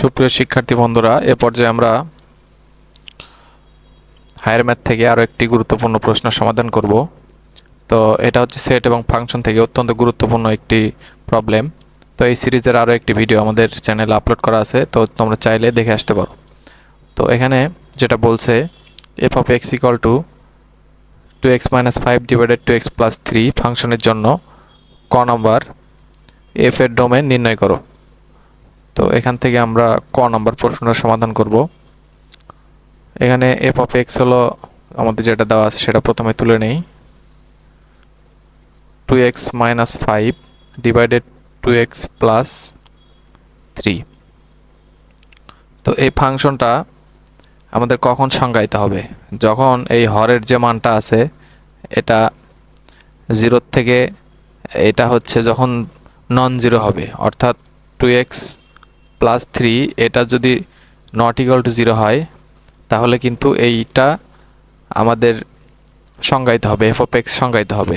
সুপ্রিয় শিক্ষার্থী বন্ধুরা, এ পর্যায়ে আমরা হায়ার ম্যাথ থেকে আরও একটি গুরুত্বপূর্ণ প্রশ্ন সমাধান করব। তো এটা হচ্ছে সেট এবং ফাংশন থেকে অত্যন্ত গুরুত্বপূর্ণ একটি প্রবলেম। তো এই সিরিজের আরও একটি ভিডিও আমাদের চ্যানেলে আপলোড করা আছে, তো তোমরা চাইলে দেখে আসতে পারো। তো এখানে যেটা বলছে F of X equal to two X minus five divided two X plus three ফাংশনের জন্য ক নাম্বার এফ এর ডোমেন নির্ণয় করো। এখান থেকে আমরা ক নাম্বার প্রশ্নটার সমাধান করব। এখানে এফ অফ এক্স হলো আমাদের যেটা দেওয়া আছে সেটা প্রথমে তুলে নেই। Two X minus five divided two X plus three তো এই ফাংশনটা আমাদের কখন সংজ্ঞায়িত হবে? যখন এই হরের যে মানটা আছে, এটা জিরোর থেকে এটা হচ্ছে যখন নন জিরো হবে, অর্থাৎ টু এক্স প্লাস থ্রি এটা যদি নট ইকাল টু জিরো হয়, তাহলে কিন্তু এইটা আমাদের সংজ্ঞায়িত হবে এফ অফ এক্স সংজ্ঞায়িত হবে।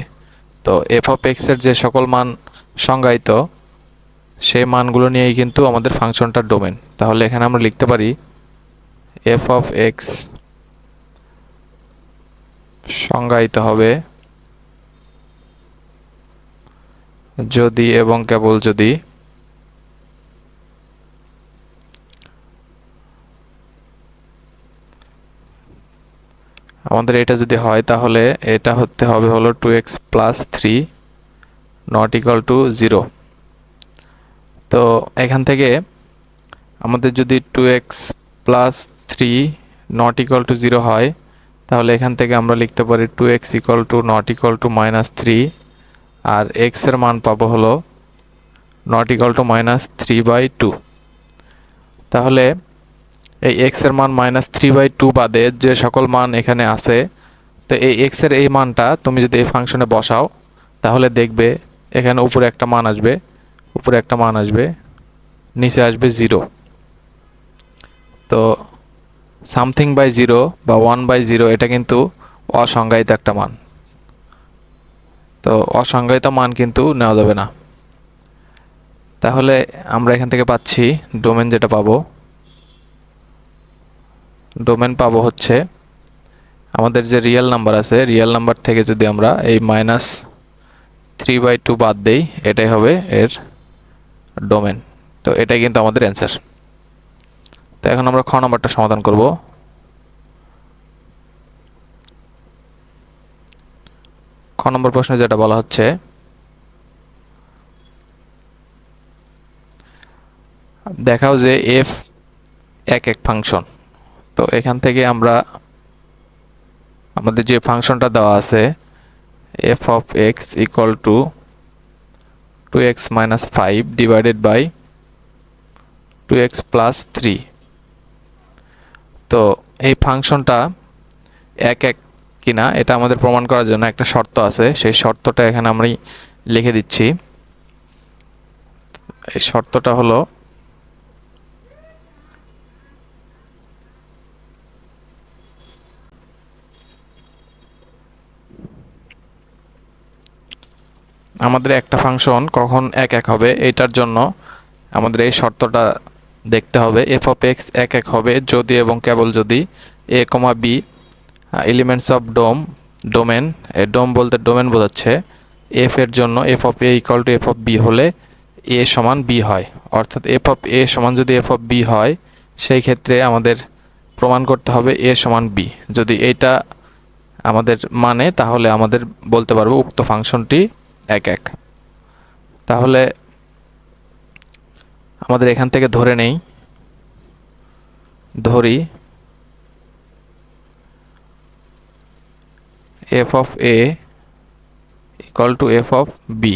তো এফ অফ এক্সের যে সকল মান সংজ্ঞায়িত, সেই মানগুলো নিয়েই কিন্তু আমাদের ফাংশনটার ডোমেন তাহলে এখানে আমরা লিখতে পারি এফ অফ এক্স সংজ্ঞায়িত হবে যদি এবং কেবল যদি আমাদের এটা যদি হয় তাহলে এটা হতে হবে হলো two X plus three not equal to zero তো এখান থেকে আমাদের যদি two X plus three not equal to zero হয়, তাহলে এখান থেকে আমরা লিখতে পারি two X equal to not equal to minus three আর এক্সের মান পাবো হলো not equal to minus three by two তাহলে এই এক্সের মান মাইনাস থ্রি বাই টু বাদে যে সকল মান এখানে আছে, তো এই এক্সের এই মানটা তুমি যদি এই ফাংশনে বসাও, তাহলে দেখবে এখানে উপরে একটা মান আসবে, উপরে একটা মান আসবে, নিচে আসবে জিরো তো সামথিং বাই জিরো বা ওয়ান বাই জিরো এটা কিন্তু অসংজ্ঞায়িত একটা মান। তো অসংজ্ঞায়িত মান কিন্তু নেওয়া যাবে না। তাহলে আমরা এখান থেকে পাচ্ছি ডোমেন যেটা পাবো ডোমেন পাবো হচ্ছে আমাদের যে রিয়েল নাম্বার আছে রিয়েল নাম্বার থেকে যদি আমরা এই মাইনাস থ্রি বাই টু বাদ দেই, এটাই হবে এর ডোমেন তো এটাই কিন্তু আমাদের অ্যান্সার তো এখন আমরা খ নাম্বারটা সমাধান করব। খ নম্বর প্রশ্নে যেটা বলা হচ্ছে, দেখাও যে এফ এক এক ফাংশন তো এখান থেকে আমরা আমাদের যে ফাংশনটা দেওয়া আছে F of X equal to two X minus five divided by two X plus three তো এই ফাংশনটা এক এক কিনা, এটা আমাদের প্রমাণ করার জন্য একটা শর্ত আছে। সেই শর্তটা এখানে আমি লিখে দিচ্ছি। এই শর্তটা হলো আমাদের একটা ফাংশন কখন এক এক হবে এইটার জন্য আমাদের এই শর্তটা দেখতে হবে। এফ অফ এক্স এক এক হবে, যদি এবং কেবল যদি A comma B elements of dom domain A dom বলতে ডোমেন বোঝাচ্ছে। এফ এর জন্য F of A equal to F of B হলে এ সমান বি হয়। অর্থাৎ এফ অফ এ সমান যদি এফ অফ বি হয়, সেই ক্ষেত্রে আমাদের প্রমাণ করতে হবে এ সমান বি যদি এটা আমাদের মানে তাহলে আমাদের বলতে পারব উক্ত ফাংশনটি এক এক। তাহলে আমাদের এখান থেকে ধরে নেই। ধরি F of A equal to F of B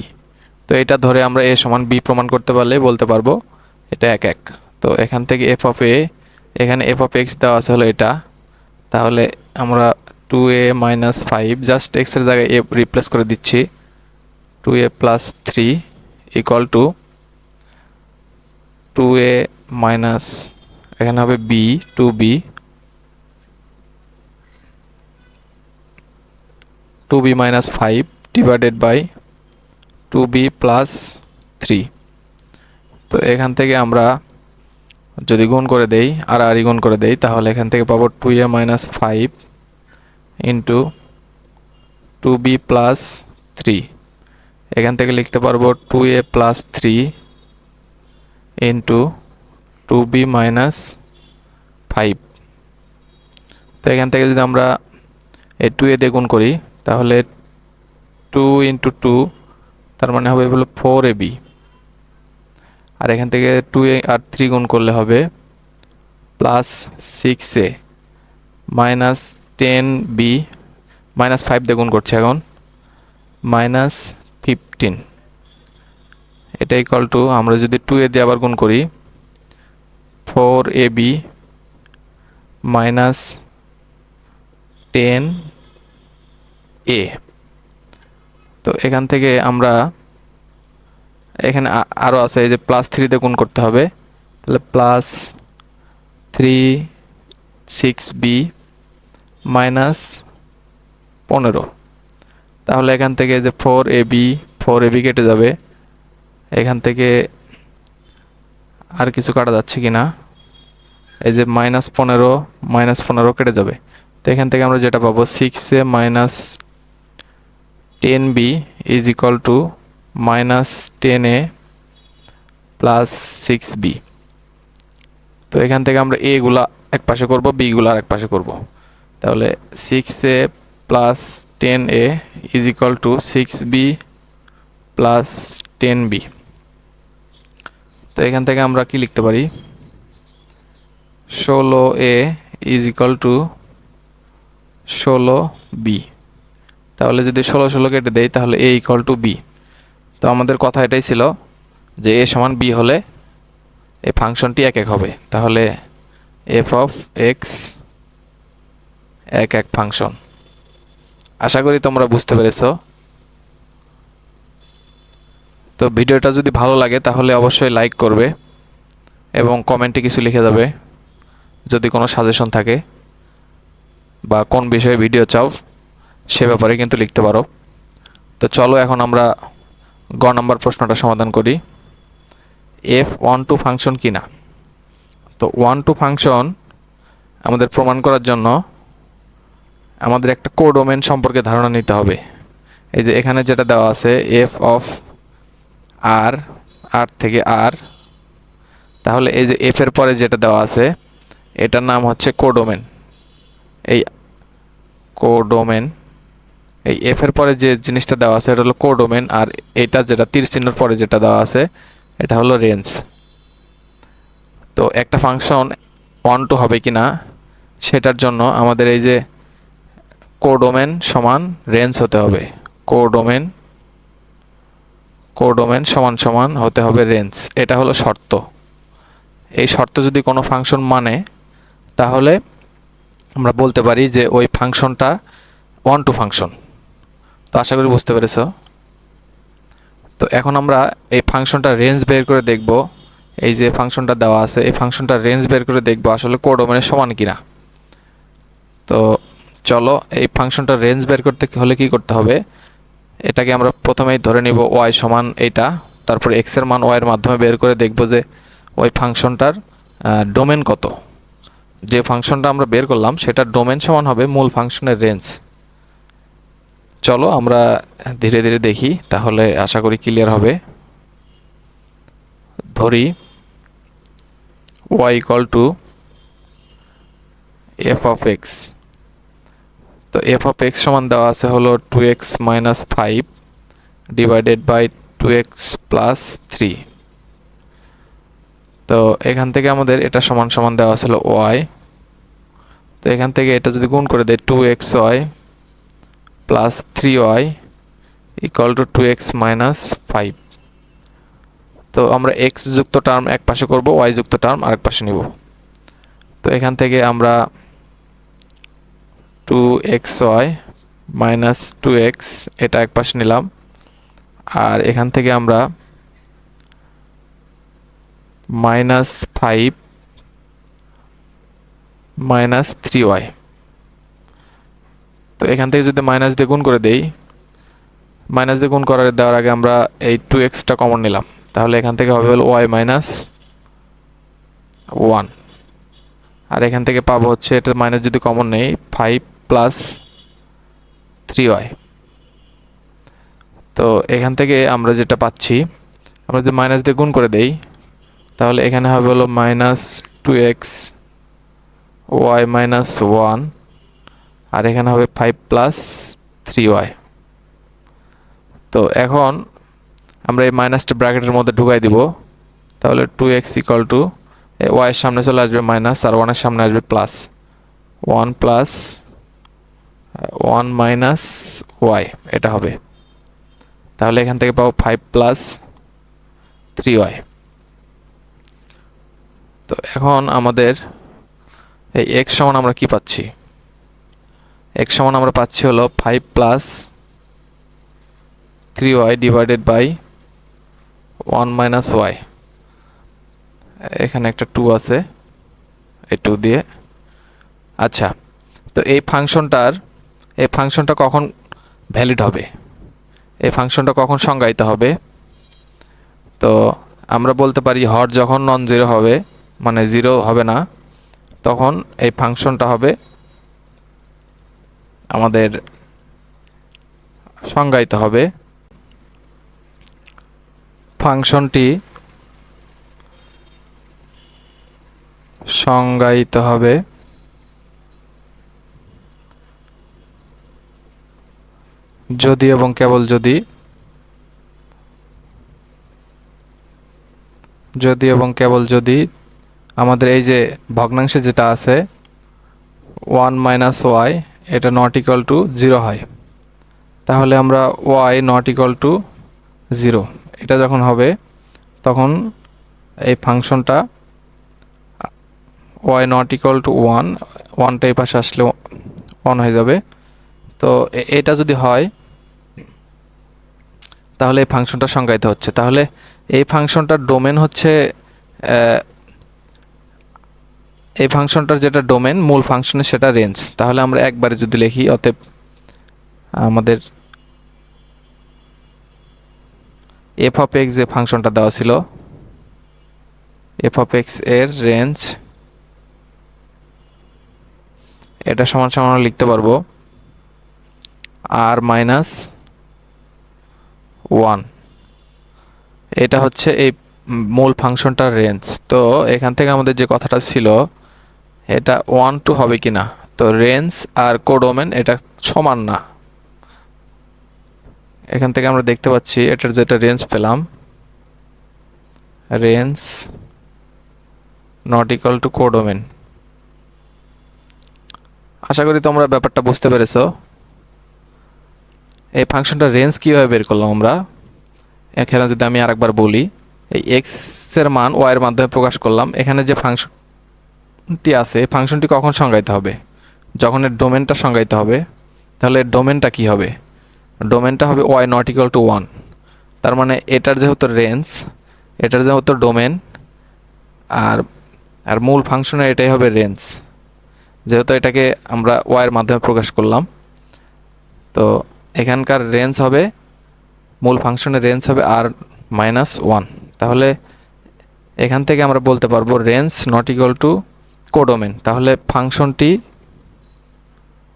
তো এটা ধরে আমরা এ সমান বি প্রমাণ করতে পারলে বলতে পারব এটা এক এক। তো এখান থেকে এফ অফ এ এখানে এফ অফ এক্স দেওয়া আছে হলো এটা। তাহলে আমরা two A minus five just এক্সের জায়গায় এ রিপ্লেস করে দিচ্ছি। Two A plus three equal to two A minus এখানে হবে B two B two B minus five divided by two B plus three তো এখান থেকে আমরা যদি গুণ করে দেই, আর আর গুণ করে দেই, তাহলে এখান থেকে পাবো two A minus five into two B plus three এখান থেকে লিখতে পারব two A plus three into two B minus five তো এখান থেকে যদি আমরা এই টু এ গুণ করি, তাহলে টু ইন্টু টু তার মানে হবে হলো ফোর এ বি আর এখান থেকে টু এ আর থ্রি গুণ করলে হবে plus six A minus ten B minus five দিয়ে করছে এখন। মাইনাস ফিফটিন এটা ইকাল টু আমরা যদি টু এ দিয়ে আবার গুণ করি four A B minus ten A তো এখান থেকে আমরা এখানে আরও আছে, এই যে প্লাস থ্রিতে গুণ করতে হবে। তাহলে plus three six B minus পনেরো। তাহলে এখান থেকে যে four A B four A B কেটে যাবে। এখান থেকে আর কিছু কাটা যাচ্ছে কি না এই যে মাইনাস পনেরো মাইনাস পনেরো কেটে যাবে। তো এখান থেকে আমরা যেটা পাবো six A minus ten B is equal to minus ten A plus six B তো এখান থেকে আমরা এগুলা এক পাশে করব বি গুলা আর এক পাশে করব। তাহলে six A plus ten A is equal to six B plus ten B তো এখান থেকে আমরা কি লিখতে পারি? ষোলো এ ইজ ইকাল টু ষোলো বি তাহলে যদি ষোলো ষোলো কেটে দেই, তাহলে এ ইকাল টু বি তো আমাদের কথা এটাই ছিল যে এ সমান বি হলে এই ফাংশনটি এক এক হবে। তাহলে এফ অফ এক্স এক এক ফাংশন। আশা করি তোমরা বুঝতে পেরেছ। তো ভিডিওটা যদি ভালো লাগে, তাহলে অবশ্যই লাইক করবে এবং কমেন্টে কিছু লিখে যাবে, যদি কোনো সাজেশন থাকে বা কোন বিষয়ে ভিডিও চাও, সে ব্যাপারে কিন্তু লিখতে পারো। তো চলো এখন আমরা গ নম্বর প্রশ্নটা সমাধান করি। এফ ওয়ান টু ফাংশন কি না তো ওয়ান টু ফাংশন আমাদের প্রমাণ করার জন্য আমাদের একটা কোডোমেন সম্পর্কে ধারণা নিতে হবে। এই যে এখানে যেটা দেওয়া আছে এফ অফ আর আর থেকে আর তাহলে এই যে এফ এর পরে যেটা দেওয়া আছে, এটার নাম হচ্ছে কোডোমেন। এই কোডোমেন, এই এফ এর পরে যে জিনিসটা দেওয়া আছে, এটা হলো কোডোমেন, আর এটা যেটা তীর চিহ্নের পরে যেটা দেওয়া আছে, এটা হলো রেঞ্জ। তো একটা ফাংশন ওয়ান টু হবে কি না সেটার জন্য আমাদের এই যে কোডোমেন সমান রেঞ্জ হতে হবে। কোডোমেন কোডোমেন সমান সমান হতে হবে রেঞ্জ। এটা হলো শর্ত। এই শর্ত যদি কোনো ফাংশন মানে তাহলে আমরা বলতে পারি যে ওই ফাংশনটা ওয়ান টু ফাংশন তো আশা করি বুঝতে পেরেছ? তো এখন আমরা এই ফাংশনটা রেঞ্জ বের করে দেখব। এই যে ফাংশনটা দেওয়া আছে, এই ফাংশনটা রেঞ্জ বের করে দেখব আসলে কোডোমেনের সমান কিনা। তো চলো, এই ফাংশনটা রেঞ্জ বের করতে হলে কি করতে হবে? এটাকে আমরা প্রথমেই ধরে নিব ওয়াই সমান এইটা, তারপর এক্সের মান ওয়াই এর মাধ্যমে বের করে দেখব যে ওই ফাংশনটার ডোমেন কত। যে ফাংশনটা আমরা বের করলাম, সেটার ডোমেন সমান হবে মূল ফাংশনের রেঞ্জ চলো, আমরা ধীরে ধীরে দেখি, তাহলে আশা করি ক্লিয়ার হবে। ধরি Y equal to F of X তো এফ অফ এক্স সমান দেওয়া আছে হলো two X minus five divided by two X plus three তো এখান থেকে আমাদের এটা সমান সমান দেওয়া ছিল ওয়াই তো এখান থেকে এটা যদি গুণ করে দেয় two X Y plus three Y equal to two X minus five তো আমরা এক্স যুক্ত টার্ম এক পাশে করব ওয়াই যুক্ত টার্ম আরেক পাশে নিব। তো এখান থেকে আমরা two X Y minus two X এটা এক পাশে নিলাম। আর এখান থেকে আমরা minus five minus three Y তো এখান থেকে যদি মাইনাস দিয়ে গুণ করে দেই মাইনাস দিয়ে গুণ করার দেওয়ার আগে আমরা এই টু এক্সটা কমন নিলাম। তাহলে এখান থেকে হবে হলো ওয়াই মাইনাস ওয়ান আর এখান থেকে পাবো হচ্ছে এটা মাইনাস যদি কমন নেই ফাইভ প্লাস থ্রি ওয়াই তো এখান থেকে আমরা যেটা পাচ্ছি, আমরা যদি মাইনাস দিয়ে গুণ করে দেই, তাহলে এখানে হবে হলো minus two X Y minus one আর এখানে হবে ফাইভ প্লাস থ্রি ওয়াই তো এখন আমরা এই মাইনাসটা ব্র্যাকেটের মধ্যে ঢুকাই দিব, তাহলে টু এক্স ইকাল টু ওয়াইয়ের সামনে চলে আসবে মাইনাস আর ওয়ানের সামনে আসবে plus one plus one minus Y, এটা হবে। তাহলে এখান থেকে পাবো ফাইভ প্লাস থ্রি ওয়াই। তো এখন আমাদের এই এক্স সমান আমরা কি পাচ্ছি? এক্স সমান আমরা পাচ্ছি হলো five plus three Y divided by one minus Y. এখানে একটা টু আছে, এই টু দিয়ে। আচ্ছা তো এই ফাংশনটার এই ফাংশনটা কখন ভ্যালিড হবে? এই ফাংশনটা কখন সংজ্ঞায়িত হবে? তো আমরা বলতে পারি হর যখন নন জিরো হবে মানে জিরো হবে না, তখন এই ফাংশনটা হবে আমাদের সংজ্ঞায়িত হবে ফাংশনটি সংজ্ঞায়িত হবে যদি এবং কেবল যদি। যদি এবং কেবল যদি। আমাদের এই যে ভগ্নাংশে যেটা আছে ওয়ান মাইনাস ওয়াই এটা নট ইকাল টু জিরো হয়। তাহলে আমরা Y not equal to zero এটা যখন হবে, তখন এই ফাংশনটা Y not equal to one ওয়ানটা এই পাশে আসলে ওয়ান হয়ে যাবে। তো এটা যদি হয় তাহলে এই ফাংশনটা সংজ্ঞায়িত হচ্ছে। তাহলে এই ফাংশনটার ডোমেন হচ্ছে এই ফাংশনটার যেটা ডোমেন, মূল ফাংশনের সেটা রেঞ্জ। তাহলে আমরা একবারে যদি লিখি, অতএব আমাদের এফ অফ এক্স যে ফাংশনটা দেওয়া ছিল এফ অফ এক্সের রেঞ্জ, এটা সমান সমান লিখতে পারব আর মাইনাস ওয়ান। এটা হচ্ছে এই মূল ফাংশনটার রেঞ্জ। তো এখান থেকে আমাদের যে কথাটা ছিল এটা ওয়ান টু হবে কি না তো রেঞ্জ আর কোডোমেন এটা সমান না। এখান থেকে আমরা দেখতে পাচ্ছি এটার যেটা রেঞ্জ পেলাম range not equal to codomain. আশা করি তোমরা ব্যাপারটা বুঝতে পেরেছ। এই ফাংশনটার রেঞ্জ কীভাবে বের করলাম আমরা? এখানে যদি আমি আরেকবার বলি, এই এক্সের মান ওয়াই এর মাধ্যমে প্রকাশ করলাম, এখানে যে ফাংশনটি আছে ফাংশনটি কখন সংজ্ঞায়িত হবে? যখন এর ডোমেনটা সংজ্ঞায়িত হবে, তাহলে এর ডোমেনটা কী হবে? ডোমেনটা হবে Y not equal to one তার মানে এটার যেহেতু রেঞ্জ এটার যেহেতু ডোমেন আর আর মূল ফাংশনের এটাই হবে রেঞ্জ যেহেতু এটাকে আমরা ওয়াইয়ের মাধ্যমে প্রকাশ করলাম, তো এখানকার রেঞ্জ হবে, মূল ফাংশনের রেঞ্জ হবে আর মাইনাস ওয়ান তাহলে এখান থেকে আমরা বলতে পারব range not equal to codomain তাহলে ফাংশনটি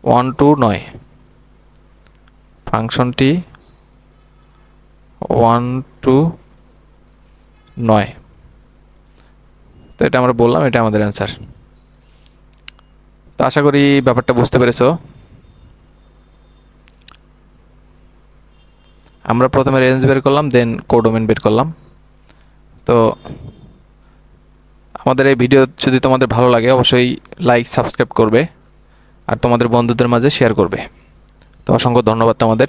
ওয়ান টু নয়। ফাংশনটি ওয়ান টু নয়। তো এটা আমরা বললাম, এটা আমাদের অ্যান্সার তো আশা করি ব্যাপারটা বুঝতে পেরেছ। আমরা প্রথমে রেঞ্জ বের করলাম দেন কোডোমেন বের করলাম। তো আমাদের এই ভিডিও যদি তোমাদের ভালো লাগে, অবশ্যই লাইক সাবস্ক্রাইব করবে। আর তোমাদের বন্ধুদের মাঝে শেয়ার করবে। তো অসংখ্য ধন্যবাদ তোমাদের।